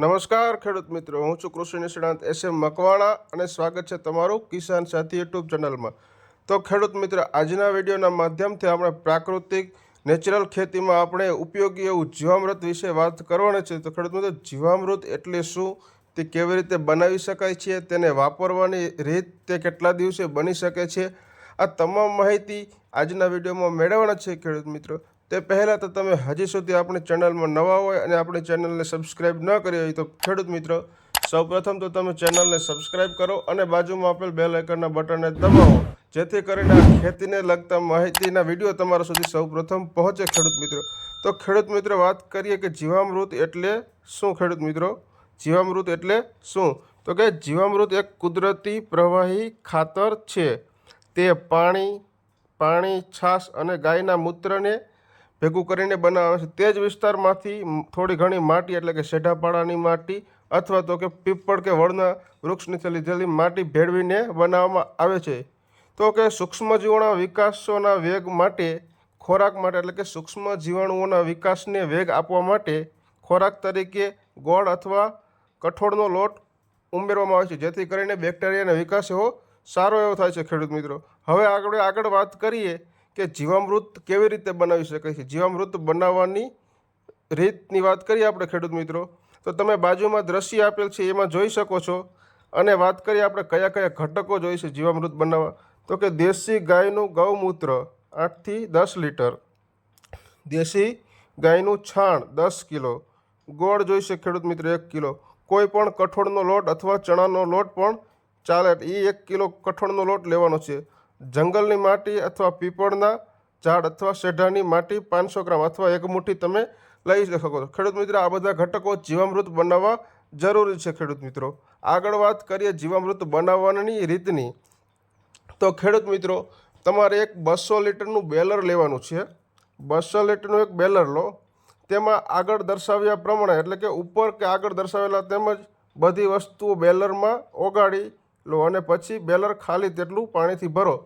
નમસ્કાર, ખેડૂત મિત્રો. હું છું કૃષિ નિષ્ણાંત એસ એમ મકવાણા અને સ્વાગત છે તમારું કિસાન સાથી યુટ્યુબ ચેનલમાં. તો ખેડૂત મિત્ર, આજના વિડીયોના માધ્યમથી આપણે પ્રાકૃતિક નેચરલ ખેતીમાં આપણે ઉપયોગી એવું જીવામૃત વિશે વાત કરવાની છે. તો ખેડૂત મિત્રો, જીવામૃત એટલે શું? તે કેવી રીતે બનાવી શકાય છે? તેને વાપરવાની રીત તે કેટલા દિવસે બની શકે છે? આ તમામ માહિતી આજના વિડીયોમાં મેળવવાના છે ખેડૂત મિત્રો. તે પહેલાં તો તમે હજી સુધી આપણી ચેનલમાં નવા હોય અને આપણી ચેનલને સબસ્ક્રાઇબ ન કરી હોય તો ખેડૂત મિત્રો, સૌપ્રથમ તો તમે ચેનલને સબસ્ક્રાઇબ કરો અને બાજુમાં આપેલ બેલ આઇકનના બટનને દબાવો, જેથી કરીને આ ખેતીને લગતા માહિતીના વીડિયો તમારા સુધી સૌપ્રથમ પહોંચે ખેડૂત મિત્રો. તો ખેડૂત મિત્રો, વાત કરીએ કે જીવામૃત એટલે શું ખેડૂત મિત્રો? જીવામૃત એટલે શું? તો કે જીવામૃત એક કુદરતી પ્રવાહી ખાતર છે. તે પાણી પાણી, છાશ અને ગાયના મૂત્રને ભેગું કરીને બનાવે છે. તે જ વિસ્તારમાંથી થોડી ઘણી માટી, એટલે કે શેઢાપાડાની માટી અથવા તો કે પીપળ કે વળના વૃક્ષની લીધેલી માટી ભેળવીને બનાવવામાં આવે છે. તો કે સૂક્ષ્મજીવોના વિકાસોના વેગ માટે, ખોરાક માટે, એટલે કે સૂક્ષ્મ જીવાણુઓના વિકાસને વેગ આપવા માટે ખોરાક તરીકે ગોળ અથવા કઠોળનો લોટ ઉમેરવામાં આવે છે. જેથી કરીને બેક્ટેરિયાનો વિકાસ એવો સારો એવો થાય છે, ખેડૂત મિત્રો. હવે આપણે આગળ વાત કરીએ કે જીવામૃત કેવી રીતે બનાવી શકાય છે? જીવામૃત બનાવવાની રીતની વાત કરીએ આપણે, ખેડૂત મિત્રો. તો તમે બાજુમાં દ્રશ્ય આપેલ છે, એમાં જોઈ શકો છો. અને વાત કરીએ આપણે કયા કયા ઘટકો જોઈએ છે જીવામૃત બનાવવા. તો કે દેશી ગાયનું ગૌમૂત્ર આઠથી દસ લીટર, દેશી ગાયનું છાણ દસ કિલો, ગોળ જોઈશે ખેડૂત મિત્ર એક કિલો. કોઈ પણ કઠોળનો લોટ અથવા ચણાનો લોટ પણ ચાલે. એ એક કિલો કઠોળનો લોટ લેવાનો છે. જંગલની માટી અથવા પીપળના ઝાડ અથવા શેઢાની માટી પાંચસો ગ્રામ અથવા એક મુઠ્ઠી તમે લઈ શકો છો. ખેડૂત મિત્ર, આ બધા ઘટકો જીવામૃત બનાવવા જરૂરી છે ખેડૂત મિત્રો. આગળ વાત કરીએ જીવામૃત બનાવવાની રીતની. તો ખેડૂત મિત્રો, તમારે એક બસો લીટરનું બેલર લેવાનું છે. બસો લીટરનું એક બેલર લો. તેમાં આગળ દર્શાવ્યા પ્રમાણે, એટલે કે ઉપર કે આગળ દર્શાવેલા તેમજ બધી વસ્તુઓ બેલરમાં ઓગાળી લો અને પછી બેલર ખાલી તેટલું પાણીથી ભરો.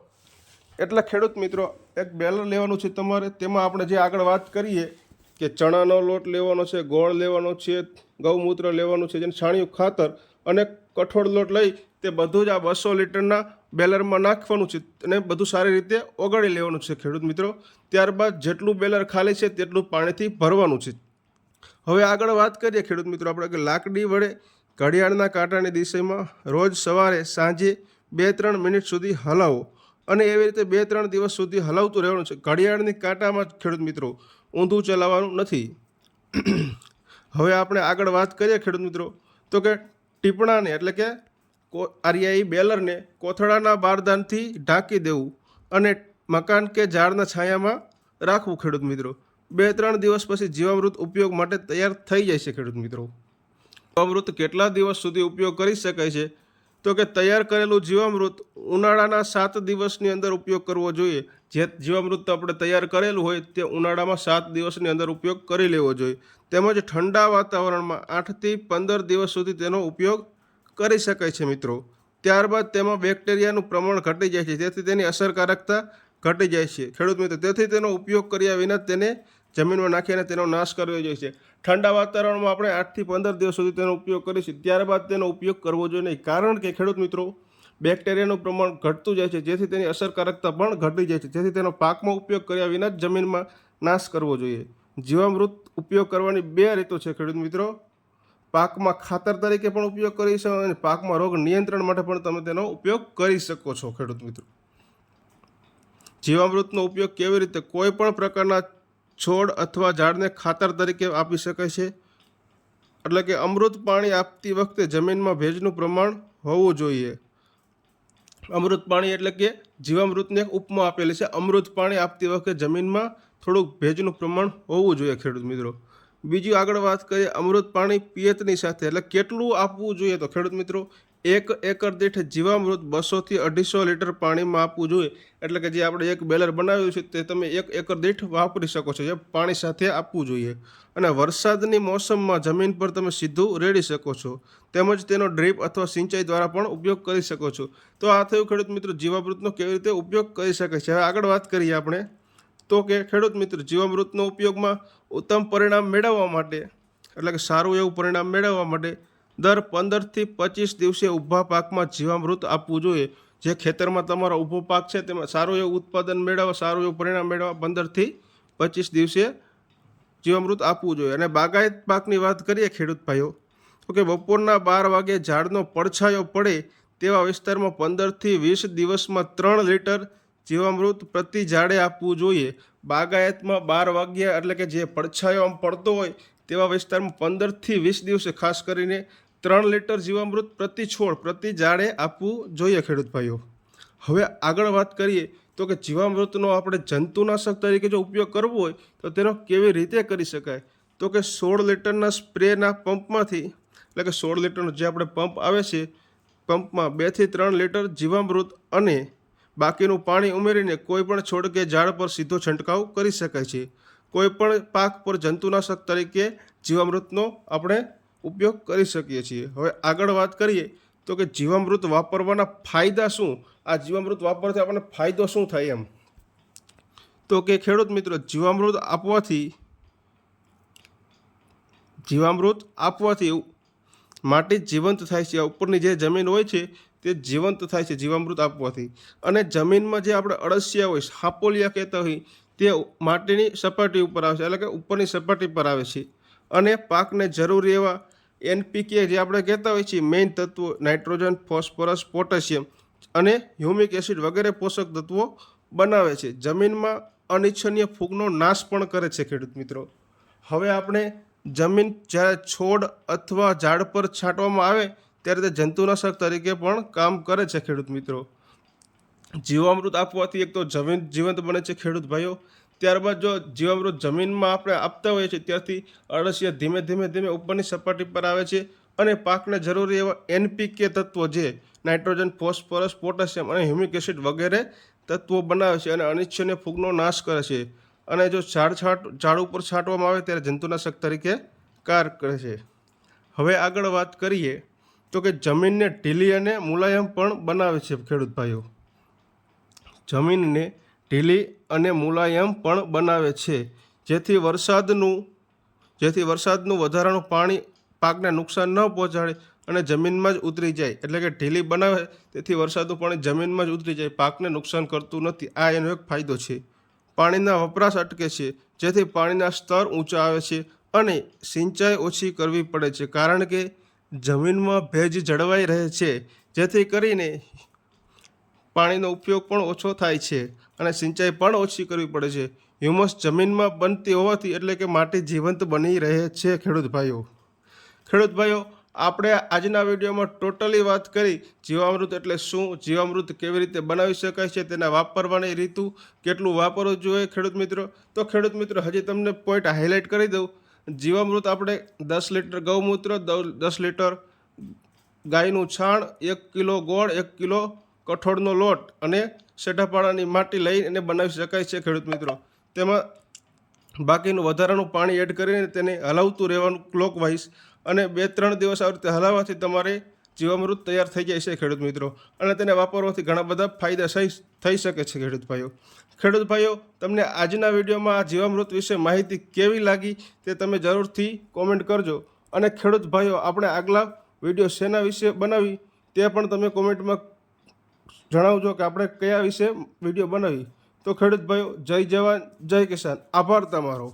એટલે ખેડૂત મિત્રો, એક બેલર લેવાનું છે તમારે, તેમાં આપણે જે આગળ વાત કરીએ કે ચણાનો લોટ લેવાનો છે, ગોળ લેવાનો છે, ગૌમૂત્ર લેવાનું છે, જેને છાણિયું ખાતર અને કઠોળ લોટ લઈ તે બધું જ આ બસો લીટરના બેલરમાં નાખવાનું છે અને બધું સારી રીતે ઓગાળી લેવાનું છે ખેડૂત મિત્રો. ત્યારબાદ જેટલું બેલર ખાલી છે તેટલું પાણીથી ભરવાનું છે. હવે આગળ વાત કરીએ ખેડૂત મિત્રો, આપણે કે લાકડી વડે ઘડિયાળના કાંટાની દિશામાં રોજ સવારે સાંજે બે ત્રણ મિનિટ સુધી હલાવો. અને એવી રીતે બે, ત્રણ દિવસ સુધી હલાવતું રહેવાનું છે. ઘડિયાળની કાંટામાં ખેડૂત મિત્રો ઊંધું ચલાવવાનું નથી. હવે આપણે આગળ વાત કરીએ ખેડૂત મિત્રો. તો કે ટીપણાને, એટલે કે, આર્યાઈ બેલરને કોથળાના બારદાનથી ઢાંકી દેવું અને મકાન કે ઝાડના છાયામાં રાખવું ખેડૂત મિત્રો. બે, ત્રણ દિવસ પછી જીવામૃત ઉપયોગ માટે તૈયાર થઈ જાય છે ખેડૂત મિત્રો. જીવામૃત કેટલા દિવસ સુધી ઉપયોગ કરી શકાય છે? તો કે તૈયાર કરેલું જીવામૃત ઉનાળાના સાત દિવસની અંદર ઉપયોગ કરવો જોઈએ. જે જીવામૃત આપણે તૈયાર કરેલું હોય તે ઉનાળામાં સાત દિવસની અંદર ઉપયોગ કરી લેવો જોઈએ. તેમજ ઠંડા વાતાવરણમાં આઠથી પંદર દિવસ સુધી તેનો ઉપયોગ કરી શકાય છે મિત્રો. ત્યારબાદ તેમાં બેક્ટેરિયાનું પ્રમાણ ઘટી જાય છે. તેથી તેની અસરકારકતા ઘટી જાય છે. ખેડૂત મિત્રો, તેથી તેનો ઉપયોગ કર્યા વિના તેને જમીનમાં નાખીને તેનો નાશ કરવો જોઈએ છે. ઠંડા વાતાવરણમાં આપણે આઠથી પંદર દિવસ સુધી તેનો ઉપયોગ કરીશું. ત્યારબાદ તેનો ઉપયોગ કરવો જોઈએ નહીં. કારણ કે ખેડૂત મિત્રો, બેક્ટેરિયાનું પ્રમાણ ઘટતું જાય છે. જેથી તેની અસરકારકતા પણ ઘટી જાય છે. જેથી તેનો પાકમાં ઉપયોગ કર્યા વિના જ જમીનમાં નાશ કરવો જોઈએ. જીવામૃત ઉપયોગ કરવાની બે રીતો છે ખેડૂત મિત્રો. પાકમાં ખાતર તરીકે પણ ઉપયોગ કરી શકો અને પાકમાં રોગ નિયંત્રણ માટે પણ તમે તેનો ઉપયોગ કરી શકો છો ખેડૂત મિત્રો. જીવામૃતનો ઉપયોગ કેવી રીતે કોઈ પણ પ્રકારના છોડ અથવા ઝાડને ખાતર તરીકે આપી શકાય છે. એટલે કે અમૃત પાણી આપતી વખતે જમીનમાં ભેજનું પ્રમાણ હોવું જોઈએ. અમૃત પાણી એટલે કે જીવામૃતને ઉપમા આપેલી છે. અમૃત પાણી આપતી વખતે જમીનમાં થોડુંક ભેજનું પ્રમાણ હોવું જોઈએ ખેડૂત મિત્રો. બીજી આગળ વાત કરીએ અમૃત પાણી પિયતની સાથે. એટલે કેટલું આપવું જોઈએ તો ખેડૂત મિત્રો? એક એકર દીઠ જીવામૃત બસોથી અઢીસો લીટર પાણીમાં આપવું જોઈએ. એટલે કે જે આપણે એક બેલર બનાવ્યું છે તે તમે એક એકર દીઠ વાપરી શકો છો. જે પાણી સાથે આપવું જોઈએ. અને વરસાદની મોસમમાં જમીન પર તમે સીધું રેડી શકો છો. તેમજ તેનો ડ્રીપ અથવા સિંચાઈ દ્વારા પણ ઉપયોગ કરી શકો છો. તો આ થયું ખેડૂત મિત્રો, જીવામૃતનો કેવી રીતે ઉપયોગ કરી શકાય છે? હવે આગળ વાત કરીએ આપણે. તો કે ખેડૂત મિત્ર, જીવામૃતનો ઉપયોગમાં ઉત્તમ પરિણામ મેળવવા માટે, એટલે કે સારું એવું પરિણામ મેળવવા માટે દર પંદરથી પચીસ દિવસે ઊભા પાકમાં જીવામૃત આપવું જોઈએ. જે ખેતરમાં તમારો ઊભો પાક છે, તેમાં સારું એવું ઉત્પાદન મેળવવા, સારું એવું પરિણામ મેળવવા પંદરથી પચીસ દિવસે જીવામૃત આપવું જોઈએ. અને બાગાયત પાકની વાત કરીએ, ખેડૂત ભાઈઓ, તો કે બપોરના બાર વાગે ઝાડનો પડછાયો પડે તેવા વિસ્તારમાં પંદરથી વીસ દિવસમાં ત્રણ લીટર જીવામૃત પ્રતિ ઝાડે આપવું જોઈએ. બાગાયતમાં બાર વાગ્યા એટલે કે જે પડછાયો આમ પડતો હોય તેવા વિસ્તારમાં પંદરથી વીસ દિવસે ખાસ કરીને ત્રણ લીટર જીવામૃત પ્રતિ છોડ, પ્રતિ ઝાડે આપવું જોઈએ ખેડૂત ભાઈઓ. હવે આગળ વાત કરીએ તો કે જીવામૃતનો આપણે જંતુનાશક તરીકે જો ઉપયોગ કરવો હોય, તો તેનો કેવી રીતે કરી શકાય? તો કે સોળ લીટરના સ્પ્રેના પંપમાંથી, એટલે કે સોળ લીટરનો જે આપણે પંપ આવે છે, પંપમાં બેથી ત્રણ લીટર જીવામૃત અને બાકીનું પાણી ઉમેરીને કોઈપણ છોડ કે ઝાડ પર સીધો છંટકાવ કરી શકાય છે. કોઈ પણ પાક પર જંતુનાશક તરીકે જીવામૃતનો આપણે ઉપયોગ કરી શકીએ છીએ. હવે આગળ વાત કરીએ તો કે જીવામૃત વાપરવાના ફાયદા શું? આ જીવામૃત વાપરવાથી આપણને ફાયદો શું થાય એમ? તો કે ખેડૂત મિત્રો, જીવામૃત આપવાથી જીવામૃત આપવાથી માટી જીવંત થાય છે. ઉપરની જે જમીન હોય છે, તે જીવંત થાય છે જીવામૃત આપવાથી. અને જમીનમાં જે આપણે અળસિયા હોય, સાપોલિયા કહેતા હોય, તે માટીની સપાટી ઉપર આવે છે. એટલે કે ઉપરની સપાટી પર આવે છે. અને પાકને જરૂરી એવા એનપીકે જે આપણે કહેતા હોઈએ છીએ મેઇન તત્વો નાઇટ્રોજન ફોસ્ફરસ પોટેશિયમ અને હ્યુમિક એસિડ વગેરે પોષક તત્વો બનાવે છે. જમીનમાં અનિચ્છનીય ફૂગનો નાશ પણ કરે છે ખેડૂત મિત્રો. હવે આપણે જમીન જ્યારે છોડ અથવા ઝાડ પર છાંટવામાં આવે, ત્યારે તે જંતુનાશક તરીકે પણ કામ કરે છે ખેડૂત મિત્રો. જીવામૃત આપવાથી એક તો જમીન જીવંત બને છે ખેડૂત ભાઈઓ ત્યારબાદ જો જીવામૃત જમીનમાં આપણે આપતા હોઈએ છીએ, ત્યારથી અળસિયા ધીમે ધીમે ધીમે ઉપરની સપાટી પર આવે છે અને પાકને જરૂરી એવા એનપીકે તત્વો જે નાઇટ્રોજન, ફોસ્ફરસ, પોટેશિયમ અને હ્યુમિક એસિડ વગેરે તત્વો બનાવે છે અને અનિચ્છનીય ફૂગનો નાશ કરે છે. અને જો ઝાડ છાંટ, ઝાડ ઉપર છાંટવામાં આવે ત્યારે જંતુનાશક તરીકે કાર કરે છે. હવે આગળ વાત કરીએ તો કે જમીનને ઢીલી અને મુલાયમ પણ બનાવે છે ખેડૂત ભાઈઓ. જમીનને ઢીલી અને મુલાયમ પણ બનાવે છે. જેથી વરસાદનું જેથી વરસાદનું વધારાનું પાણી પાકને નુકસાન ન પહોંચાડે અને જમીનમાં જ ઉતરી જાય. એટલે કે ઢીલી બનાવે, તેથી વરસાદનું પાણી જમીનમાં જ ઉતરી જાય. પાકને નુકસાન કરતું નથી. આ એનો એક ફાયદો છે. પાણીના વપરાશ અટકે છે. જેથી પાણીના સ્તર ઊંચા આવે છે અને સિંચાઈ ઓછી કરવી પડે છે. કારણ કે જમીનમાં ભેજ જળવાઈ રહે છે. જેથી કરીને પાણીનો ઉપયોગ પણ ઓછો થાય છે અને સિંચાઈ પણ ઓછી કરવી પડે છે. હ્યુમસ જમીનમાં બનતી હોવાથી એટલે કે માટી જીવંત બની રહે છે, ખેડૂત ભાઈઓ. ખેડૂત ભાઈઓ, આપણે આજના વિડીયોમાં ટોટલી વાત કરી જીવામૃત એટલે શું, જીવામૃત કેવી રીતે બનાવી શકાય છે, તેના વાપરવાની રીતુ, કેટલું વાપરવું જોઈએ ખેડૂત મિત્રો? તો ખેડૂત મિત્રો, હજી તમને પોઈન્ટ હાઇલાઇટ કરી દઉં. જીવામૃત આપણે દસ લીટર ગૌમૂત્ર, દસ લીટર ગાયનું છાણ, એક કિલો ગોળ, એક કિલો કઠોળનો લોટ અને સેઢાપાડાની માટી લઈ અને બનાવી શકાય છે, ખેડૂત મિત્રો. તેમાં બાકીનું વધારાનું પાણી એડ કરીને તેને હલાવતું રહેવાનું ક્લોકવાઇઝ અને બે ત્રણ દિવસ આવી રીતે હલાવવાથી તમારે જીવામૃત તૈયાર થઈ જાય છે, ખેડૂત મિત્રો. અને તેને વાપરવાથી ઘણા બધા ફાયદા થઈ શકે છે, ખેડૂત ભાઈઓ. ખેડૂત ભાઈઓ, તમને આજના વિડીયોમાં આ જીવામૃત વિશે માહિતી કેવી લાગી તે તમે જરૂરથી કોમેન્ટ કરજો. અને ખેડૂત ભાઈઓ, આપણે આગલા વીડિયો શેના વિશે બનાવી તે પણ તમે કોમેન્ટમાં જણાવજો કે આપણે કયા વિશે વીડિયો બનાવી? તો ખેડૂત ભાઈઓ, જય જવાન, જય કિસાન. આભાર તમારો.